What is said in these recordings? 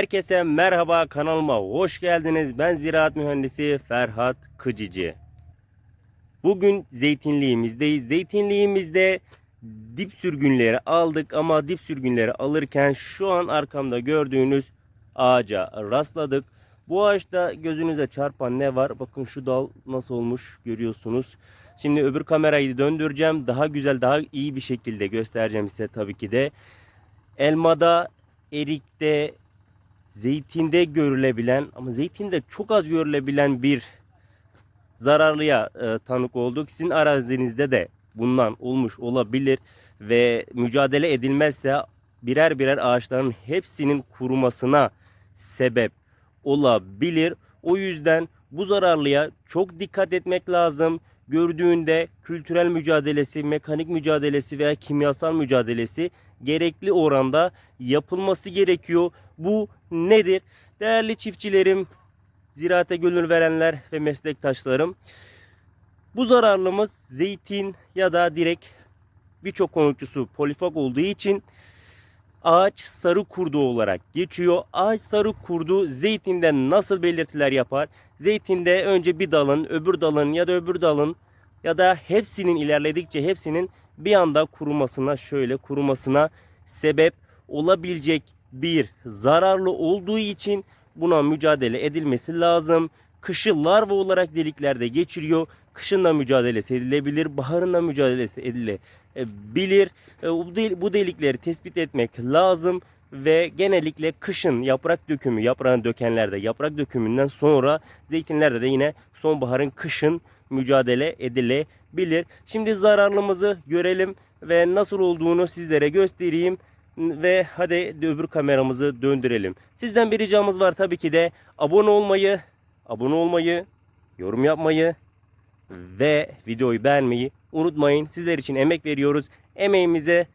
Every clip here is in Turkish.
Herkese merhaba kanalıma hoş geldiniz. Ben ziraat mühendisi Ferhat Kıcıcı. Bugün zeytinliğimizdeyiz. Zeytinliğimizde dip sürgünleri aldık ama dip sürgünleri alırken şu an arkamda gördüğünüz ağaca rastladık. Bu ağaçta gözünüze çarpan ne var? Bakın şu dal nasıl olmuş görüyorsunuz. Şimdi öbür kamerayı döndüreceğim. Daha güzel, daha iyi bir şekilde göstereceğim size tabii ki de. Elmada, erikte, zeytinde görülebilen ama zeytinde çok az görülebilen bir zararlıya e, tanık olduk. Sizin arazinizde de bundan olmuş olabilir ve mücadele edilmezse birer birer ağaçların hepsinin kurumasına sebep olabilir. O yüzden bu zararlıya çok dikkat etmek lazım. Gördüğünde kültürel mücadelesi, mekanik mücadelesi veya kimyasal mücadelesi gerekli oranda yapılması gerekiyor. Bu nedir? Değerli çiftçilerim, ziraate gönül verenler ve meslektaşlarım. Bu zararlımız zeytin ya da direkt birçok konukçusu polifak olduğu için ağaç sarı kurdu olarak geçiyor. Ağaç sarı kurdu zeytinde nasıl belirtiler yapar? Zeytinde önce bir dalın, öbür dalın ya da öbür dalın ya da hepsinin ilerledikçe hepsinin bir anda kurumasına şöyle kurumasına sebep olabilecek bir zararlı olduğu için buna mücadele edilmesi lazım. Kışı larva olarak deliklerde geçiriyor. Kışında mücadelesi edilebilir, baharında mücadelesi edilebilir. E, Bu del- bu delikleri tespit etmek lazım ve genellikle kışın yaprak dökümü, yaprağın dökenlerde yaprak dökümünden sonra zeytinlerde de yine sonbaharın kışın mücadele edilebilir. Şimdi zararlımızı görelim ve nasıl olduğunu sizlere göstereyim ve hadi öbür kameramızı döndürelim. Sizden bir ricamız var tabii ki de abone olmayı, abone olmayı, yorum yapmayı ve videoyu beğenmeyi unutmayın. Sizler için emek veriyoruz. Emeğimize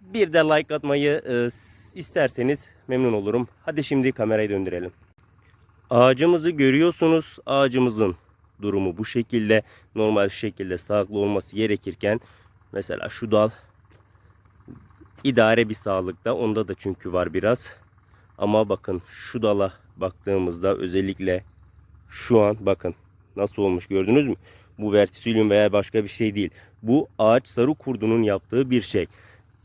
bir de like atmayı e, isterseniz memnun olurum. Hadi şimdi kamerayı döndürelim. Ağacımızı görüyorsunuz. Ağacımızın durumu bu şekilde. Normal şekilde sağlıklı olması gerekirken mesela şu dal idare bir sağlıkta. Onda da çünkü var biraz. Ama bakın şu dala baktığımızda özellikle şu an bakın nasıl olmuş gördünüz mü? Bu vertisilyum veya başka bir şey değil. Bu ağaç sarı kurdunun yaptığı bir şey.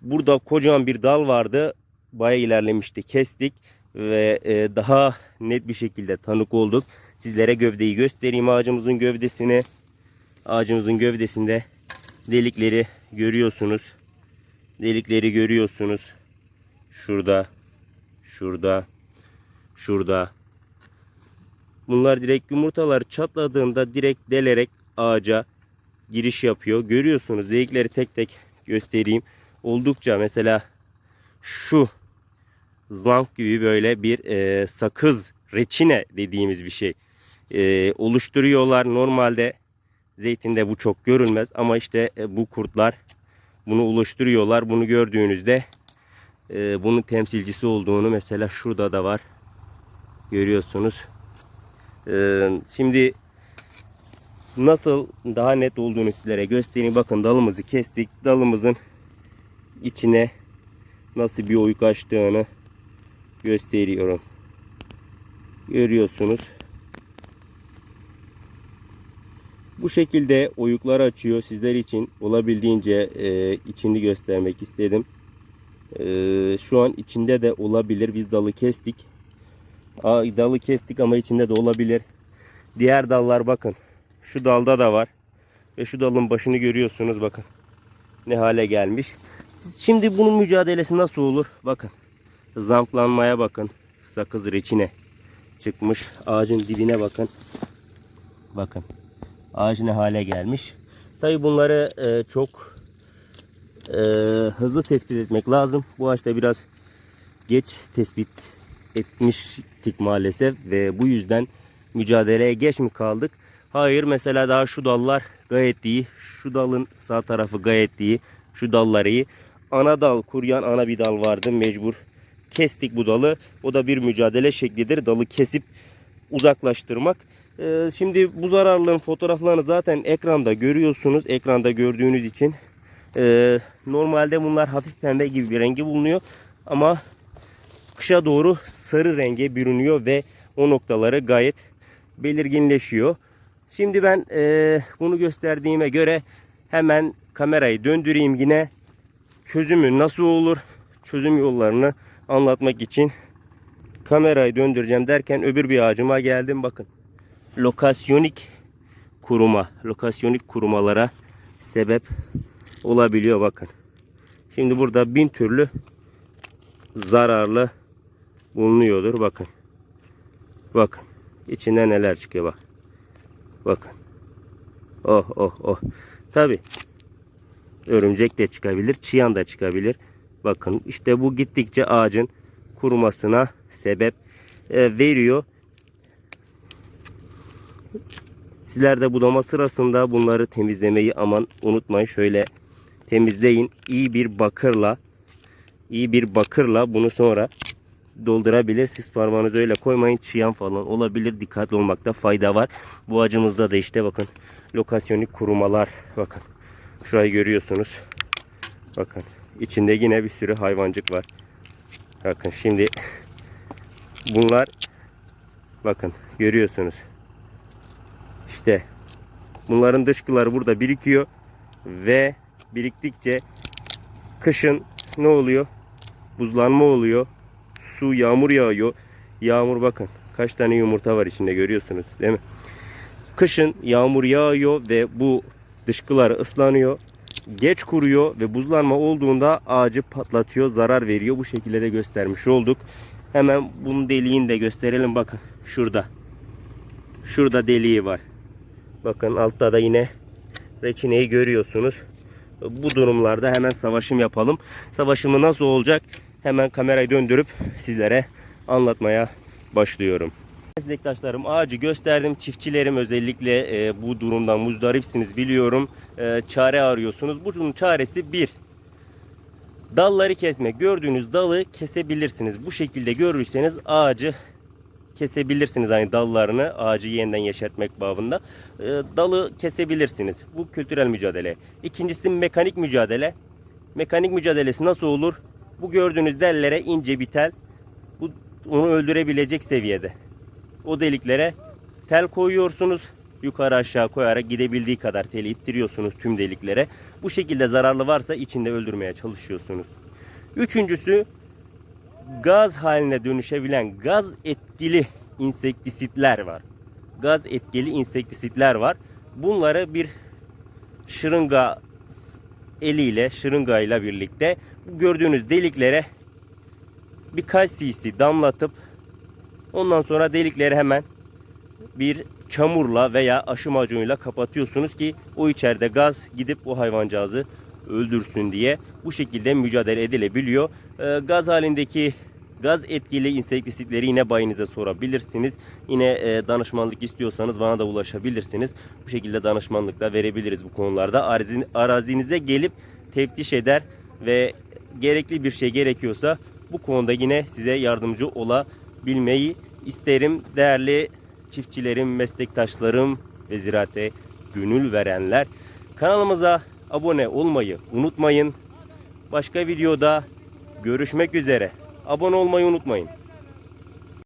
Burada kocaman bir dal vardı. Baya ilerlemişti. Kestik ve e, daha net bir şekilde tanık olduk. Sizlere gövdeyi göstereyim ağacımızın gövdesini. Ağacımızın gövdesinde delikleri görüyorsunuz. Delikleri görüyorsunuz. Şurada, şurada, şurada. Bunlar direkt yumurtalar çatladığında direkt delerek ağaca giriş yapıyor. Görüyorsunuz delikleri tek tek göstereyim. Oldukça mesela şu zank gibi böyle bir e, sakız reçine dediğimiz bir şey e, oluşturuyorlar. Normalde zeytinde bu çok görülmez ama işte e, bu kurtlar bunu oluşturuyorlar. Bunu gördüğünüzde e, bunun temsilcisi olduğunu mesela şurada da var. Görüyorsunuz. E, şimdi nasıl daha net olduğunu sizlere göstereyim. Bakın dalımızı kestik. Dalımızın içine nasıl bir oyuk açtığını gösteriyorum. Görüyorsunuz. Bu şekilde oyuklar açıyor sizler için olabildiğince e, içini göstermek istedim. E, şu an içinde de olabilir. Biz dalı kestik. Aa, dalı kestik ama içinde de olabilir. Diğer dallar bakın. Şu dalda da var. Ve şu dalın başını görüyorsunuz bakın. Ne hale gelmiş. Şimdi bunun mücadelesi nasıl olur? Bakın. Zamplanmaya bakın. Sakız reçine çıkmış. Ağacın dibine bakın. Bakın. Ağaç ne hale gelmiş. Tabi bunları e, çok e, hızlı tespit etmek lazım. Bu ağaçta biraz geç tespit etmiştik maalesef ve bu yüzden mücadeleye geç mi kaldık? Hayır mesela daha şu dallar gayet iyi. Şu dalın sağ tarafı gayet iyi. Şu dallar iyi. Ana dal kuruyan ana bir dal vardı mecbur. Kestik bu dalı. O da bir mücadele şeklidir. Dalı kesip uzaklaştırmak. Ee, şimdi bu zararlığın fotoğraflarını zaten ekranda görüyorsunuz. Ekranda gördüğünüz için. Ee, normalde bunlar hafif pembe gibi bir rengi bulunuyor. Ama kışa doğru sarı renge bürünüyor ve o noktaları gayet belirginleşiyor. Şimdi ben eee, bunu gösterdiğime göre hemen kamerayı döndüreyim yine. Çözümü nasıl olur? Çözüm yollarını anlatmak için kamerayı döndüreceğim derken öbür bir ağacıma geldim bakın. Lokasyonik kuruma, lokasyonik kurumalara sebep olabiliyor bakın. Şimdi burada bin türlü zararlı bulunuyordur bakın. Bakın. içinden neler çıkıyor bak. Bakın. Oh oh oh. Tabi. Örümcek de çıkabilir. Çıyan da çıkabilir. Bakın işte bu gittikçe ağacın kurumasına sebep e, veriyor. Sizler de budama sırasında bunları temizlemeyi aman unutmayın. Şöyle temizleyin. İyi bir bakırla iyi bir bakırla bunu sonra doldurabilir. Siz parmağınızı öyle koymayın. Çıyan falan olabilir. Dikkatli olmakta fayda var. Bu ağacımızda da işte bakın lokasyonik kurumalar. Bakın. Şurayı görüyorsunuz. Bakın. içinde yine bir sürü hayvancık var. Bakın şimdi bunlar bakın görüyorsunuz. İşte bunların dışkıları burada birikiyor ve biriktikçe kışın ne oluyor? Buzlanma oluyor. Su, yağmur yağıyor. Yağmur bakın kaç tane yumurta var içinde görüyorsunuz değil mi? Kışın yağmur yağıyor ve bu dışkılar ıslanıyor. Geç kuruyor ve buzlanma olduğunda ağacı patlatıyor, zarar veriyor. Bu şekilde de göstermiş olduk. Hemen bunun deliğini de gösterelim bakın şurada. Şurada deliği var. Bakın altta da yine reçineyi görüyorsunuz. Bu durumlarda hemen savaşım yapalım. Savaşımı nasıl olacak? Hemen kamerayı döndürüp sizlere anlatmaya başlıyorum. Meslektaşlarım ağacı gösterdim. Çiftçilerim özellikle e, bu durumdan muzdaripsiniz biliyorum. E, çare arıyorsunuz. Bunun çaresi bir. Dalları kesme. Gördüğünüz dalı kesebilirsiniz. Bu şekilde görürseniz ağacı kesebilirsiniz hani dallarını ağacı yeniden yeşertmek babında. E, dalı kesebilirsiniz. Bu kültürel mücadele. İkincisi mekanik mücadele. Mekanik mücadelesi nasıl olur? Bu gördüğünüz dellere ince bir tel. Bu onu öldürebilecek seviyede. O deliklere tel koyuyorsunuz. Yukarı aşağı koyarak gidebildiği kadar teli ittiriyorsunuz tüm deliklere. Bu şekilde zararlı varsa içinde öldürmeye çalışıyorsunuz. Üçüncüsü gaz haline dönüşebilen gaz etkili insektisitler var. Gaz etkili insektisitler var. Bunları bir şırınga eliyle, şırıngayla birlikte bu gördüğünüz deliklere birkaç cc damlatıp ondan sonra delikleri hemen bir çamurla veya aşı macunuyla kapatıyorsunuz ki o içeride gaz gidip o hayvancağızı öldürsün diye bu şekilde mücadele edilebiliyor. Ee, gaz halindeki gaz etkili insektisitleri yine bayinize sorabilirsiniz. Yine e, danışmanlık istiyorsanız bana da ulaşabilirsiniz. Bu şekilde danışmanlık da verebiliriz bu konularda. Arazin, arazinize gelip teftiş eder ve gerekli bir şey gerekiyorsa bu konuda yine size yardımcı olabilmeyi isterim. Değerli çiftçilerim, meslektaşlarım ve ziraate gönül verenler kanalımıza abone olmayı unutmayın. Başka videoda görüşmek üzere. Abone olmayı unutmayın.